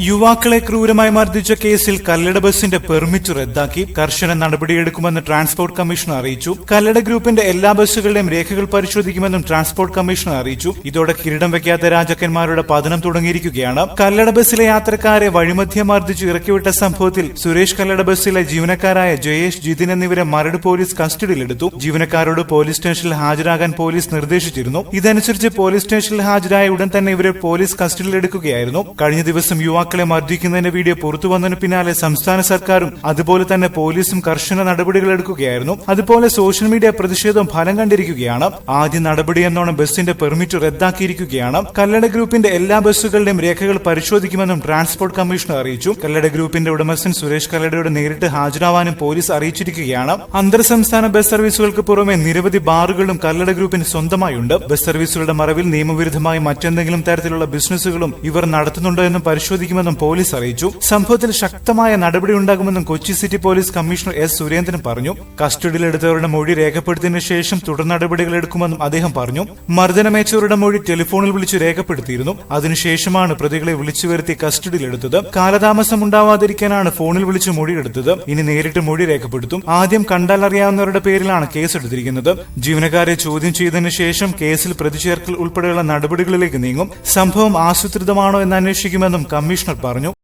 യുവാക്കളെ ക്രൂരമായി മർദ്ദിച്ച കേസിൽ കല്ലട ബസിന്റെ പെർമിറ്റ് റദ്ദാക്കി കർശന നടപടിയെടുക്കുമെന്ന് ട്രാൻസ്പോർട്ട് കമ്മീഷണർ അറിയിച്ചു. കല്ലട ഗ്രൂപ്പിന്റെ എല്ലാ ബസ്സുകളുടെയും രേഖകൾ പരിശോധിക്കുമെന്നും ട്രാൻസ്പോർട്ട് കമ്മീഷണർ അറിയിച്ചു. ഇതോടെ കിരീടം വെക്കാത്ത രാജാക്കന്മാരുടെ പതനം തുടങ്ങിയിരിക്കുകയാണ്. കല്ലട ബസ്സിലെ യാത്രക്കാരെ വഴിമധ്യം മർദ്ദിച്ചു ഇറക്കിവിട്ട സംഭവത്തിൽ സുരേഷ് കല്ലട ബസ്സിലെ ജീവനക്കാരായ ജയേഷ് ജിതിൻ എന്നിവരെ മരട് പോലീസ് കസ്റ്റഡിയിലെടുത്തു. ജീവനക്കാരോട് പോലീസ് സ്റ്റേഷനിൽ ഹാജരാകാൻ പോലീസ് നിർദ്ദേശിച്ചിരുന്നു. ഇതനുസരിച്ച് പോലീസ് സ്റ്റേഷനിൽ ഹാജരായ ഉടൻ തന്നെ ഇവരെ പോലീസ് കസ്റ്റഡിയിലെടുക്കുകയായിരുന്നു. കഴിഞ്ഞ ദിവസം യുവാക്കളെ മർദ്ദിക്കുന്നതിന്റെ വീഡിയോ പുറത്തു വന്നതിന് പിന്നാലെ സംസ്ഥാന സർക്കാരും അതുപോലെ തന്നെ പോലീസും കർശന നടപടികൾ എടുക്കുകയായിരുന്നു. അതുപോലെ സോഷ്യൽ മീഡിയ പ്രതിഷേധം ഫലം കണ്ടിരിക്കുകയാണ്. ആദ്യ നടപടി എന്നോണം ബസിന്റെ പെർമിറ്റ് റദ്ദാക്കിയിരിക്കുകയാണ്. കല്ലട ഗ്രൂപ്പിന്റെ എല്ലാ ബസ്സുകളുടെയും രേഖകൾ പരിശോധിക്കുമെന്നും ട്രാൻസ്പോർട്ട് കമ്മീഷണർ അറിയിച്ചു. കല്ലട ഗ്രൂപ്പിന്റെ ഉടമസ്ഥൻ സുരേഷ് കല്ലടയോട് നേരിട്ട് ഹാജരാവാനും പോലീസ് അറിയിച്ചിരിക്കുകയാണ്. അന്തർ സംസ്ഥാന ബസ് സർവീസുകൾക്ക് പുറമെ നിരവധി ബാറുകളും കല്ലട ഗ്രൂപ്പിന് സ്വന്തമായുണ്ട്. ബസ് സർവീസുകളുടെ മറവിൽ നിയമവിരുദ്ധമായി മറ്റെന്തെങ്കിലും തരത്തിലുള്ള ബിസിനസ്സുകളും ഇവർ നടത്തുന്നുണ്ടോ എന്നും പരിശോധിക്കുമെന്നും പോലീസ് അറിയിച്ചു. സംഭവത്തിൽ ശക്തമായ നടപടി ഉണ്ടാകുമെന്നും Kochi city police commissioner S Surendran പറഞ്ഞു. കസ്റ്റഡിയിലെടുത്തവരുടെ മൊഴി രേഖപ്പെടുത്തിയതിനു ശേഷം തുടർ നടപടികൾ എടുക്കുമെന്നും അദ്ദേഹം പറഞ്ഞു. മർദ്ദനമേച്ചവരുടെ മൊഴി ടെലിഫോണിൽ വിളിച്ചു രേഖപ്പെടുത്തിയിരുന്നു. അതിനുശേഷമാണ് പ്രതികളെ വിളിച്ചു വരുത്തി കസ്റ്റഡിയിലെടുത്തത്. കാലതാമസം ഉണ്ടാവാതിരിക്കാനാണ് ഫോണിൽ വിളിച്ച് മൊഴിയെടുത്തത്. ഇനി നേരിട്ട് മൊഴി രേഖപ്പെടുത്തും. ആദ്യം കണ്ടാലറിയാവുന്നവരുടെ പേരിലാണ് കേസെടുത്തിരിക്കുന്നത്. ജീവനക്കാരെ ചോദ്യം ചെയ്തതിനു ശേഷം കേസിൽ പ്രതിചേർക്കൽ ഉൾപ്പെടെയുള്ള നടപടികളിലേക്ക് നീങ്ങും. സംഭവം ആസൂത്രിതമാണോ എന്ന് അന്വേഷിക്കുമെന്നും കമ്മീഷണർ പറഞ്ഞു.